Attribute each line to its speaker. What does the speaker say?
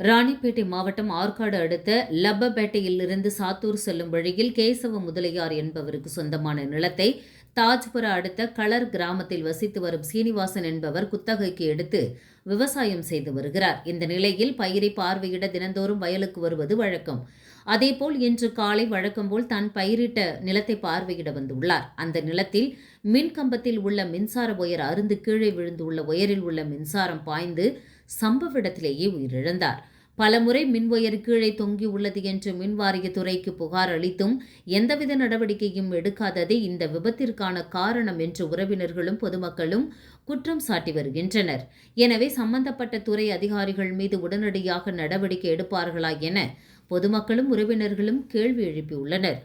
Speaker 1: ராணிப்பேட்டை மாவட்டம் ஆற்காடு அடுத்த லப்பபேட்டையில் இருந்து சாத்தூர் செல்லும் வழியில் கேசவ முதலியார் என்பவருக்கு சொந்தமான நிலத்தை தாஜ்புரா அடுத்த களர் கிராமத்தில் வசித்து வரும் சீனிவாசன் என்பவர் குத்தகைக்கு எடுத்து விவசாயம் செய்து வருகிறார். இந்த நிலையில் பயிரை பார்வையிட தினந்தோறும் வயலுக்கு வருவது வழக்கம். அதேபோல் இன்று காலை வழக்கம்போல் தான் பயிரிட்ட நிலத்தை பார்வையிட வந்துள்ளார். அந்த நிலத்தில் மின் கம்பத்தில் உள்ள மின்சார ஒயர் அருந்து கீழே விழுந்துள்ள ஒயரில் உள்ள மின்சாரம் பாய்ந்து சம்பவ இடத்திலேயே உயிரிழந்தார். பலமுறை மின்வயர் கீழே தொங்கி உள்ளது என்று மின்வாரியத்துறைக்கு புகார் அளித்தும் எந்தவித நடவடிக்கையும் எடுக்காததே இந்த விபத்திற்கான காரணம் என்று உறவினர்களும் பொதுமக்களும் குற்றம் சாட்டி வருகின்றனர். எனவே சம்பந்தப்பட்ட துறை அதிகாரிகள் மீது உடனடியாக நடவடிக்கை எடுப்பார்களா என பொதுமக்களும் உறவினர்களும் கேள்வி எழுப்பியுள்ளனர்.